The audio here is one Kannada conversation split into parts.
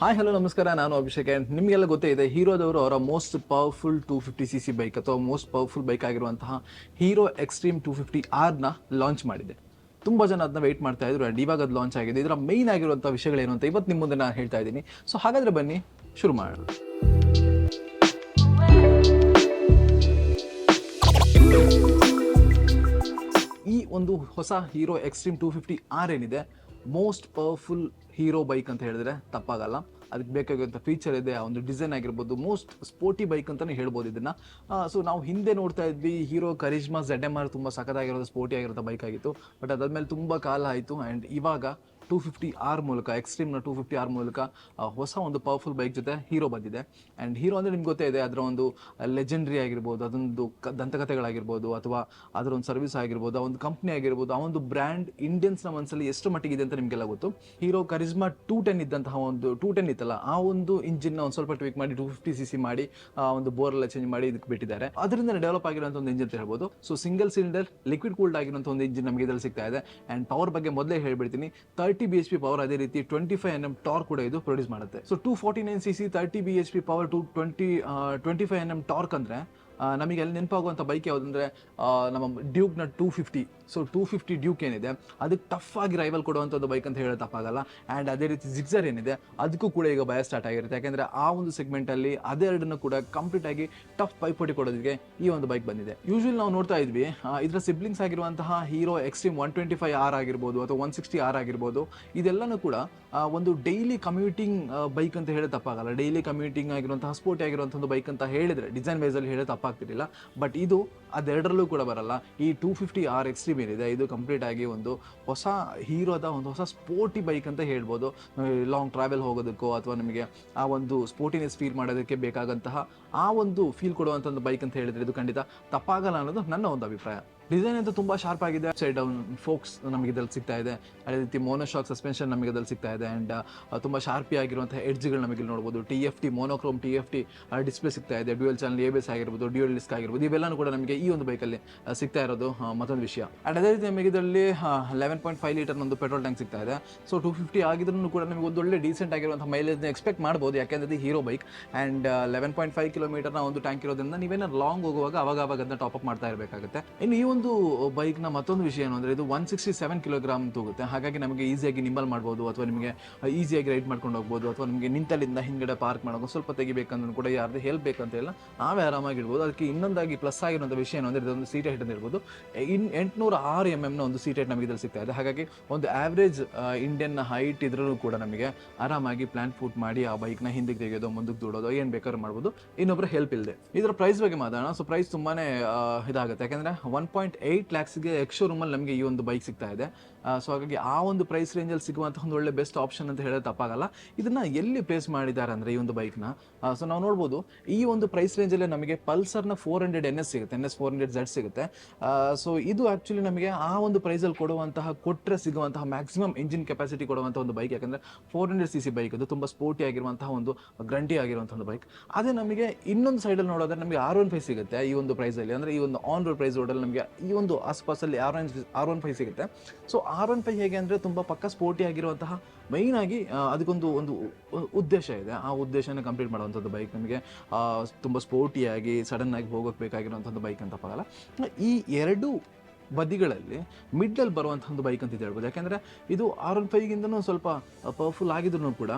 ಹಾಯ್ ಹಲೋ ನಮಸ್ಕಾರ. ನಾನು ಅಭಿಷೇಕ್ ಅಂತ ನಿಮಗೆಲ್ಲ ಗೊತ್ತೇ ಇದೆ, ಹೀರೋದವರು ಅವರ most powerful two fifty C C bike ಅಥವಾ ಮೋಸ್ಟ್ ಪವರ್ಫುಲ್ ಬೈಕ್ ಆಗಿರುವಂತಹ ಹೀರೋ ಎಕ್ಸ್ಟ್ರೀಮ್ ಟೂ ಫಿಫ್ಟಿ ಆರ್ನ ಲಾಂಚ್ ಮಾಡಿದೆ. ತುಂಬ ಜನ ಅದನ್ನ ವೆಯ್ಟ್ ಮಾಡ್ತಾ ಇದ್ರು ಅಂಡ್ ಇವಾಗ ಅದು ಲಾಂಚ್ ಆಗಿದೆ. ಇದರ ಮೈನ್ ಆಗಿರುವಂಥ ವಿಷಯಗಳೇನು ಅಂತ ಇವತ್ತು ನಿಮ್ಮ ಮುಂದೆ ನಾನು ಹೇಳ್ತಾ ಇದ್ದೀನಿ. ಸೊ ಹಾಗಾದರೆ ಬನ್ನಿ, ಶುರು ಮಾಡೋಣ. ಈ ಒಂದು ಹೊಸ Hero Xtreme two fifty R ಏನಿದೆ ಮೋಸ್ಟ್ ಪವರ್ಫುಲ್ ಹೀರೋ ಬೈಕ್ ಅಂತ ಹೇಳಿದ್ರೆ ತಪ್ಪಾಗಲ್ಲ. ಅದಕ್ಕೆ ಬೇಕಾಗಿರುವಂಥ ಫೀಚರ್ ಇದೆ, ಆ ಒಂದು ಡಿಸೈನ್ ಆಗಿರ್ಬೋದು ಮೋಸ್ಟ್ ಸ್ಪೋರ್ಟಿ ಬೈಕ್ ಅಂತಲೇ ಹೇಳ್ಬೋದು ಇದನ್ನು. ಸೊ ನಾವು ಹಿಂದೆ ನೋಡ್ತಾ ಇದ್ವಿ Hero Karizma Z M R ತುಂಬ ಸಖತ್ತಾಗಿರೋದು ಸ್ಪೋರ್ಟಿ ಆಗಿರೋ ಬೈಕ್ ಆಗಿತ್ತು. ಬಟ್ ಅದಾದ್ಮೇಲೆ ತುಂಬ ಕಾಲ ಆಯಿತು ಆ್ಯಂಡ್ ಇವಾಗ ಟೂ ಫಿಫ್ಟಿ ಆರ್ ಮೂಲಕ ಎಕ್ಸ್ಟ್ರೀಮ್ನ ಟೂ ಫಿಫ್ಟಿ ಆರ್ ಮೂಲಕ ಹೊಸ ಒಂದು ಪವರ್ಫುಲ್ ಬೈಕ್ ಜೊತೆ ಹೀರೋ ಬಂದಿದೆ. ಆ್ಯಂಡ್ ಹೀರೋ ಅಂದರೆ ನಿಮ್ಗೆ ಗೊತ್ತೇ ಇದೆ, ಅದರ ಒಂದು ಲೆಜೆಂಡ್ರಿ ಆಗಿರ್ಬೋದು, ಅದೊಂದು ಕ, ದಂತಕಥೆಗಳಾಗಿರ್ಬೋದು, ಅಥವಾ ಅದರ ಒಂದು ಸರ್ವಿಸ್ ಆಗಿರ್ಬೋದು, ಆ ಒಂದು ಕಂಪ್ನಿ ಆಗಿರ್ಬೋದು, ಆ ಒಂದು ಬ್ರ್ಯಾಂಡ್ ಇಂಡಿಯನ್ಸ್ನ ಮನಸ್ಸಲ್ಲಿ ಎಷ್ಟು ಮಟ್ಟಿಗಿದೆ ಅಂತ ನಿಮಗೆಲ್ಲ ಗೊತ್ತು. ಹೀರೋ ಕರಿಸ್ಮಾ ಟೂ ಟೆನ್ ಇದ್ದಂತಹ ಒಂದು ಟೂ ಟೆನ್ ಇತ್ತಲ್ಲ, ಆ ಒಂದು ಇಂಜಿನ್ನ ಒಂದು ಸ್ವಲ್ಪ ಟ್ವೀಕ್ ಮಾಡಿ ಟೂ ಫಿಫ್ಟಿ ಸಿ ಸಿ ಮಾಡಿ, ಆ, ಒಂದು ಬೋರ್ ಎಲ್ಲ ಚೇಂಜ್ ಮಾಡಿ ಇದಕ್ಕೆ ಬಿಟ್ಟಿದ್ದಾರೆ. ಅದರಿಂದ ಡೆವಲಪ್ ಆಗಿರುವಂಥ ಒಂದು ಇಂಜಿನ್ ಅಂತ ಹೇಳ್ಬೋದು. So single cylinder liquid cooled ಆಗಿರುವಂಥ ಒಂದು ಇಂಜಿನ್ ನಮಗೆ ಇದರಲ್ಲಿ ಸಿಗ್ತಾ ಇದೆ. ಆ್ಯಂಡ್ ಪವರ್ ಬಗ್ಗೆ ಮೊದಲೇ ಹೇಳ್ಬಿಡ್ತೀನಿ thirty B H P power ಅದೇ ರೀತಿ twenty five N M torque ಕೂಡ ಇದು ಪ್ರೊಡ್ಯೂಸ್ ಮಾಡುತ್ತೆ. So two forty nine C C thirty B H P power to twenty twenty five N M torque ಅಂದರೆ ನಮಗೆ ಅಲ್ಲಿ ನೆನಪಾಗುವಂಥ ಬೈಕ್ ಯಾವುದಂದ್ರೆ ಆ, ನಮ್ಮ ಡ್ಯೂಕ್ನ two fifty so two fifty Duke ಏನಿದೆ, ಅದಕ್ಕೆ ಟಫ್ ಆಗಿ ರೈವಲ್ ಕೊಡುವಂಥದ್ದು ಬೈಕ್ ಅಂತ ಹೇಳೋ ತಪ್ಪಾಗಲ್ಲ. ಆ್ಯಂಡ್ ಅದೇ ರೀತಿ ಜಿಕ್ಸರ್ ಏನಿದೆ, ಅದಕ್ಕೂ ಕೂಡ ಈಗ ಭಯ ಸ್ಟಾರ್ಟ್ ಆಗಿರುತ್ತೆ. ಯಾಕೆಂದರೆ ಆ ಒಂದು ಸೆಗ್ಮೆಂಟಲ್ಲಿ ಅದೆರಡನ್ನು ಕೂಡ ಕಂಪ್ಲೀಟ್ ಆಗಿ ಟಫ್ ಪೈಪೋಟಿ ಕೊಡೋದಕ್ಕೆ ಈ ಒಂದು ಬೈಕ್ ಬಂದಿದೆ. ಯೂಶಲಿ ನಾವು ನೋಡ್ತಾ ಇದ್ವಿ ಇದರ ಸಿಬ್ಲಿಂಗ್ಸ್ ಆಗಿರುವಂತಹ Hero Xtreme one twenty five R ಆಗಿರ್ಬೋದು ಅಥವಾ ಒನ್ ಸಿಕ್ಸ್ಟಿ ಆರ್ ಆಗಿರ್ಬೋದು, ಇದೆಲ್ಲನೂ ಕೂಡ ಒಂದು ಡೈಲಿ ಕಮ್ಯೂಟಿಂಗ್ ಬೈಕ್ ಅಂತ ಹೇಳೋ ತಪ್ಪಾಗಲ್ಲ. ಡೈಲಿ ಕಮ್ಯೂಟಿಂಗ್ ಆಗಿರುವಂತಹ ಸ್ಪೋರ್ಟಿ ಆಗಿರುವಂಥ ಒಂದು ಬೈಕ್ ಅಂತ ಹೇಳಿದರೆ ಡಿಸೈನ್ ವೈಸಲ್ಲಿ ಹೇಳೋ ತಪ್ಪಾಗ್ತಿರಲಿಲ್ಲ. ಬಟ್ ಇದು ಅದೆರಡರಲ್ಲೂ ಕೂಡ ಬರಲ್ಲ. ಈ ಟೂ ಫಿಫ್ಟಿ ಆರ್ ಎಕ್ಸ್ಟ್ರೀಮ್ ಏನಿದೆ ಇದು ಕಂಪ್ಲೀಟ್ ಆಗಿ ಒಂದು ಹೊಸ ಹೀರೋದ ಒಂದು ಹೊಸ ಸ್ಪೋರ್ಟಿ ಬೈಕ್ ಅಂತ ಹೇಳ್ಬೋದು. ಲಾಂಗ್ ಟ್ರಾವೆಲ್ ಹೋಗೋದಕ್ಕೋ ಅಥವಾ ನಿಮಗೆ ಆ ಒಂದು ಸ್ಪೋರ್ಟಿನೆಸ್ ಫೀಲ್ ಮಾಡೋದಕ್ಕೆ ಬೇಕಾದಂತಹ ಆ ಒಂದು ಫೀಲ್ ಕೊಡುವಂಥ ಒಂದು ಬೈಕ್ ಅಂತ ಹೇಳಿದ್ರೆ ಇದು ಖಂಡಿತ ತಪ್ಪಾಗಲ್ಲ ಅನ್ನೋದು ನನ್ನ ಒಂದು ಅಭಿಪ್ರಾಯ. ಡಿಸೈನ್ ಅಂತೂ ತುಂಬ ಶಾರ್ಪ್ ಆಗಿದೆ. ಸೈಡ್ ಡೌನ್ ಫೋಕ್ಸ್ ನಮಗೆ ಇದ್ರಲ್ಲಿ ಸಿಗ್ತಾ ಇದೆ. ಅದೇ ರೀತಿ ಮೋನೋಶಾಕ್ ಸಸ್ಪೆನ್ಷನ್ ನಮಗೆ ಇದರಲ್ಲಿ ಸಿಗ್ತಾ ಇದೆ. ಆ್ಯಂಡ್ ತುಂಬ ಶಾರ್ಪಿ ಆಗಿರುವಂತಹ ಎಡ್ಜ್ಗಳು ನಮಗೆ ಇಲ್ಲಿ ನೋಡ್ಬೋದು. T F T monochrome T F T display ಸಿಗ್ತಾ ಇದೆ. ಡ್ಯೂಯಲ್ ಚಾನಲ್ ಎ ಬೇಸ್ ಆಗಿರ್ಬೋದು ಡ್ಯೂಯಲ್ ಡಿಸ್ಕ್ ಆಗಿರ್ಬೋದು. ಇವೆಲ್ಲನೂ ಕೂಡ ನಮಗೆ ಈ ಒಂದು ಬೈಕಲ್ಲಿ ಸಿಗ್ತಾ ಇರೋದು ಮತ್ತೊಂದು ವಿಷಯ. ಆ್ಯಂಡ್ ಅದೇ ರೀತಿ ನಮಗೆ ಇದರಲ್ಲಿ ಲೆವೆನ್ ಪಾಯಿಂಟ್ ಫೈವ್ ಲೀಟರ್ ಒಂದು ಪೆಟ್ರೋಲ್ ಟ್ಯಾಂಕ್ ಸಿಗ್ತಾ ಇದೆ. ಸೊ ಟೂ ಫಿಫ್ಟಿ ಆಗಿದ್ರು ಕೂಡ ನಮಗೆ ಒಂದು ಒಳ್ಳೆ ಡೀಸೆಂಟ್ ಆಗಿರುವಂಥ ಮೈಲೇಜ್ನ ಎಕ್ಸ್ಪೆಕ್ಟ್ ಮಾಡ್ಬೋದು. ಯಾಕೆಂದ್ರೆ ಇದು Hero bike and eleven point five ಕಿಲೋಮೀಟರ್ನ ಒಂದು ಟ್ಯಾಂಕ್ ಇರೋದ್ರಿಂದ ನೀವೇನಾದ್ರು ಲಾಂಗ್ ಹೋಗುವಾಗ ಅವಾಗ ಅವಾಗ ಅದನ್ನ ಟಾಪ್ ಅಪ್ ಮಾಡ್ತಾ ಇರಬೇಕಾಗುತ್ತೆ. ಇನ್ನು ಈ ಒಂದು ಬೈಕ್ನ ಮತ್ತೊಂದು ವಿಷಯ ಏನು ಅಂದರೆ ಇದು ಒನ್ ಸಿಕ್ಸ್ಟಿ ಸೆವೆನ್ ಕಿಲೋಗ್ರಾಮ್ ತೂಗುತ್ತೆ. ಹಾಗಾಗಿ ನಮಗೆ ಈಸಿಯಾಗಿ ನಿಂಬಲ್ ಮಾಡ್ಬೋದು ಅಥವಾ ನಿಮಗೆ ಈಸಿಯಾಗಿ ರೈಡ್ ಮಾಡ್ಕೊಂಡು ಹೋಗ್ಬೋದು ಅಥವಾ ನಿಮಗೆ ನಿಂತಲ್ಲಿಂದ ಹಿಂದ್ಗಡೆ ಪಾರ್ಕ್ ಮಾಡೋದು ಸ್ವಲ್ಪ ತೆಗಿಬೇಕಂದ್ರೂ ಕೂಡ ಯಾರ್ದು ಹೆಲ್ಪ್ ಬೇಕಂತ ಇಲ್ಲ ನಾವೇ ಆರಾಮಾಗಿ ಇಡ್ಬೋದು. ಅದಕ್ಕೆ ಇನ್ನೊಂದಾಗಿ ಪ್ಲಸ್ ಆಗಿರುವಂಥ ವಿಷಯ ಏನು ಅಂದರೆ ಇದೊಂದು ಸೀಟ್ ಹೈಟ್ ಅಂತ ಇನ್ ಎಂಟುನೂರ ಆರು ಎಂ ಎಮ್ನ ಒಂದು ಸೀಟ್ ಹೈಟ್ ನಮಗೆ ಇದ್ರಲ್ಲಿ ಸಿಗ್ತಾ ಇದೆ. ಹಾಗಾಗಿ ಒಂದು ಆವರೇಜ್ ಇಂಡಿಯನ್ ಹೈಟ್ ಇದ್ರೂ ಕೂಡ ನಮಗೆ ಆರಾಮಾಗಿ ಪ್ಲಾನ್ ಫುಟ್ ಮಾಡಿ ಆ ಬೈಕ್ನ ಹಿಂದಕ್ಕೆ ತೆಗೆಯೋದು, ಮುಂದಕ್ಕೆ ದೂಡೋದು, ಏನು ಬೇಕಾದ್ರೂ ಮಾಡ್ಬೋದು. ಇನ್ನೊಬ್ಬರ ಹೆಲ್ಪ್ ಇಲ್ಲದೆ ಇದರ ಪ್ರೈಸ್ ಬಗ್ಗೆ ಮಾತಾಡೋಣ. ಸೊ ಪ್ರೈಸ್ ತುಂಬಾನೇ ಇದಾಗುತ್ತೆ. ಯಾಕಂದ್ರೆ ಒನ್ ಏಯ್ಟ್ ಲ್ಯಾಕ್ಸ್ಗೆ ಎಕ್ಸ್ ಶೋರೂಮಲ್ಲಿ ನಮಗೆ ಈ ಒಂದು ಬೈಕ್ ಸಿಗ್ತಾ ಇದೆ. ಸೊ ಹಾಗಾಗಿ ಆ ಒಂದು ಪ್ರೈಸ್ ರೇಂಜಲ್ಲಿ ಸಿಗುವಂಥ ಒಂದು ಒಳ್ಳೆ ಬೆಸ್ಟ್ ಆಪ್ಷನ್ ಅಂತ ಹೇಳೋದು ತಪ್ಪಾಗಲ್ಲ. ಇದನ್ನ ಎಲ್ಲಿ ಪ್ಲೇಸ್ ಮಾಡಿದ್ದಾರೆ ಅಂದರೆ ಈ ಒಂದು ಬೈಕ್ನ ಸೊ ನಾವು ನೋಡ್ಬೋದು, ಈ ಒಂದು ಪ್ರೈಸ್ ರೇಂಜಲ್ಲೇ ನಮಗೆ ಪಲ್ಸರ್ನ ಫೋರ್ ಹಂಡ್ರೆಡ್ ಎನ್ ಎಸ್ ಸಿಗುತ್ತೆ N S four hundred Z ಸಿಗುತ್ತೆ. ಸೊ ಇದು ಆ್ಯಕ್ಚುಲಿ ನಮಗೆ ಆ ಒಂದು ಪ್ರೈಸಲ್ಲಿ ಕೊಡುವಂತಹ ಕೊಟ್ಟರೆ ಸಿಗುವಂತಹ ಮ್ಯಾಕ್ಸಿಮಮ್ ಇಂಜಿನ್ ಕೆಪಾಸಿಟಿ ಕೊಡುವಂಥ ಒಂದು ಬೈಕ್ ಯಾಕಂದರೆ four hundred C C bike ಅದು ತುಂಬ ಸ್ಪೋರ್ಟಿ ಆಗಿರುವಂತಹ ಒಂದು ಗ್ರಂಟಿ ಆಗಿರುವಂಥ ಒಂದು ಬೈಕ್ ಅದೇ ನಮಗೆ ಇನ್ನೊಂದು ಸೈಡಲ್ಲಿ ನೋಡೋದ್ರೆ ನಮಗೆ ಆರ್ ಒನ್ ಫೈವ್ ಸಿಗುತ್ತೆ ಈ ಒಂದು ಪ್ರೈಸಲ್ಲಿ ಅಂದರೆ ಈ ಒಂದು ಆನ್ ರೋಡ್ ಪ್ರೈಸ್ ರೋಡಲ್ಲಿ ನಮಗೆ ಈ ಒಂದು ಆಸ್ಪಾಸಲ್ಲಿ R one R one five ಸಿಗುತ್ತೆ. ಸೊ ಆರ್ ಒನ್ ಫೈವ್ ಹೇಗೆ ಅಂದರೆ ತುಂಬ ಪಕ್ಕ ಸ್ಪೋರ್ಟಿ ಆಗಿರುವಂತಹ ಮೈನ್ ಆಗಿ ಅದಕ್ಕೊಂದು ಒಂದು ಉದ್ದೇಶ ಇದೆ. ಆ ಉದ್ದೇಶನ ಕಂಪ್ಲೀಟ್ ಮಾಡುವಂಥದ್ದು ಬೈಕ್ ನಮಗೆ. ತುಂಬ ಸ್ಪೋರ್ಟಿಯಾಗಿ ಸಡನ್ನಾಗಿ ಹೋಗೋಕೆ ಬೇಕಾಗಿರುವಂಥದ್ದು ಬೈಕ್ ಅಂತ ತಪ್ಪಾಗಲ್ಲ ಈ ಎರಡು ಬದಿಗಳಲ್ಲಿ ಮಿಡ್ಲಲ್ಲಿ ಬರುವಂಥ ಒಂದು ಬೈಕ್ ಅಂತ ಹೇಳ್ಬೋದು ಯಾಕೆಂದರೆ ಇದು ಆರ್ ಒನ್ ಫೈವ್ಗಿಂತನೂ ಸ್ವಲ್ಪ ಪವರ್ಫುಲ್ ಆಗಿದ್ರು ಕೂಡ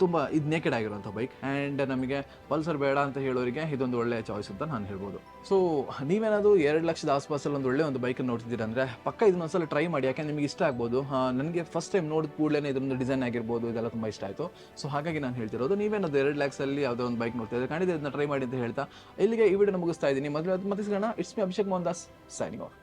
ತುಂಬ ಇದು ನೇಕೆಡ್ ಆಗಿರುವಂಥ ಬೈಕ್ ಆ್ಯಂಡ್ ನಮಗೆ ಪಲ್ಸರ್ ಬೇಡ ಅಂತ ಹೇಳೋರಿಗೆ ಇದೊಂದು ಒಳ್ಳೆಯ ಚಾಯ್ಸ್ ಅಂತ ನಾನು ಹೇಳ್ಬೋದು. ಸೊ ನೀವೇನಾದರೂ ಎರಡು ಲಕ್ಷದ ಆಸ್ಪಾಸಲ್ಲಿ ಒಂದು ಒಳ್ಳೆ ಒಂದು ಬೈಕನ್ನು ನೋಡ್ತಿದ್ದೀರ ಅಂದರೆ ಪಕ್ಕ ಇದನ್ನೊಂದ್ಸಲ ಟ್ರೈ ಮಾಡಿ, ಯಾಕೆಂದ್ರೆ ನಿಮಗೆ ಇಷ್ಟ ಆಗ್ಬೋದು. ನನಗೆ ಫಸ್ಟ್ ಟೈಮ್ ನೋಡಿದ ಕೂಡಲೇ ಇದೊಂದು ಡಿಸೈನ್ ಆಗಿರ್ಬೋದು, ಇದೆಲ್ಲ ತುಂಬ ಇಷ್ಟ ಆಯಿತು. ಸೊ ಹಾಗಾಗಿ ನಾನು ಹೇಳ್ತಿರೋದು ನೀವೇನದು ಎರಡು ಲ್ಯಾಕ್ಸಲ್ಲಿ ಯಾವುದೋ ಒಂದು ಬೈಕ್ ನೋಡ್ತಾ ಇದ್ದಾರೆ ಖಂಡಿತ ಇದನ್ನ ಟ್ರೈ ಮಾಡಿ ಅಂತ ಹೇಳ್ತಾ, ಇಲ್ಲಿಗೆ ಈ ವಿಡಿಯೋ ಮುಗಿಸ್ತಾ ಇದ್ದೀನಿ. ಮೊದಲು ಮತ್ತೆ ಸಿಗೋಣ. It's me Abhishek Mohan Das signing off